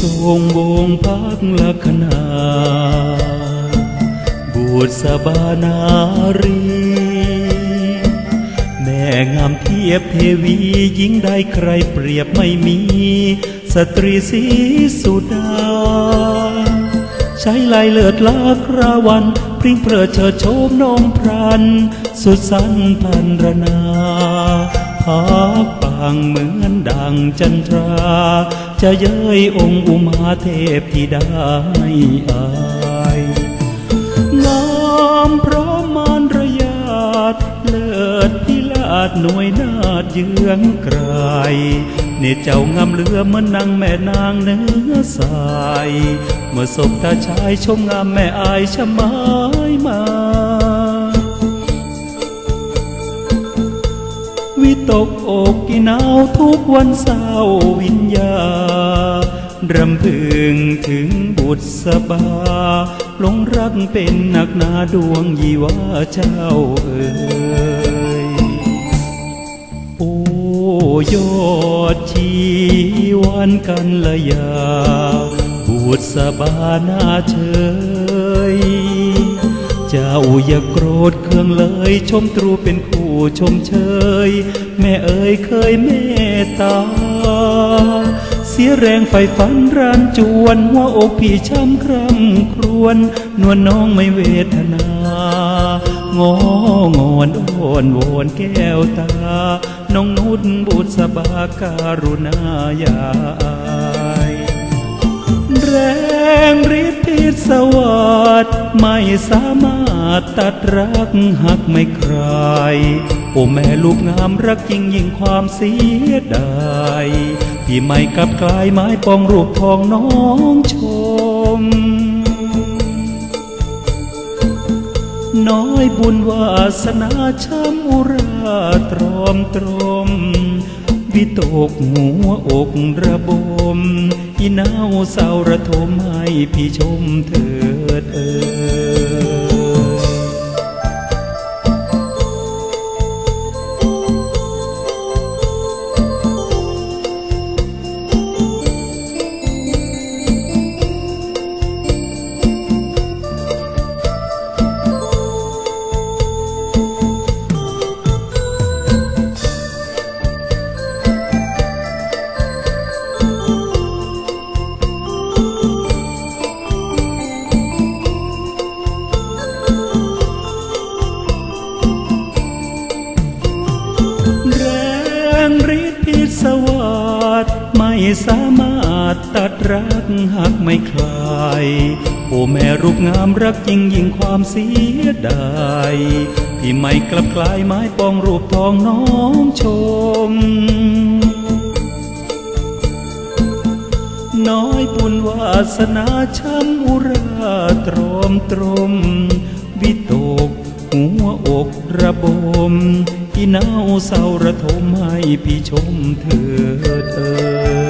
ทรงโบงพักลักษณาบุษบานารี แม่งามเทียบเทวียิ่งได้ใครเปรียบไม่มี สตรีสีสุดา ใช้ลายเลือดลากราวัน พริ้งเพลิดเชิดโฉมนมพรัน สุดสันพันรนา งจันทรา จะเย้ยองค์อุมาเทพที่ได้อายงามพร้อมมารยาทเลิศพิลาดหน่วยนาดเยื้องไกลเนเจ้างามเหลือเหมือนนางแม่นางเนื้อสาย เมื่อศพตาชายชมงามแม่อายชะไมายมา วิตกอกกินาวทุกวันเศร้าวิญญารำพึงถึงบุตรสบาหลงรักเป็นหนักหนาดวงยีวาเจ้าเอ๋ยโอ้ยอดชีวันกันละยาบุตรสบาหน้าเฉย เจ้าอย่าโกรธเคืองเลย ชมตรูเป็นคู่ชมเชย แม่เอ๋ยเคยเมตตา เสียแรงไฟฝันรานจวน หัวอกพี่ช้ำคร่ำครวญนวลน้องไม่เวทนางองอนโอนโวนแก้วตา น้องนุชบุตรสบาการุณาอยาอายแรง ฤทธิ์พิศวาสดไม่สามารถตัดรักหักไม่ใคร โอ้แม่ลูกงามรักจริงยิ่งความเสียดายพี่ไม่กลับกลายไม้ปองรูปทองน้องชม น้อยบุญวาสนาช้ำอุราตรอมตรม วิตกหัวอกระบม อีนาวเศร้าระทมให้พี่ชมเถิดเอ่ยาสไม่สามารถตัดรักหักไม่คลายโอ้แม่รูปงามรักจริงยิ่งความเสียดายพี่ไม่กลับกลายไม้ปองรูปทองน้องชม น้อยบุญวาสนาช้ำอุราตรอมตรม วิตกหัวอกระบม อีนาวเศร้าระทมให้พี่ชมเถิดเอ่ย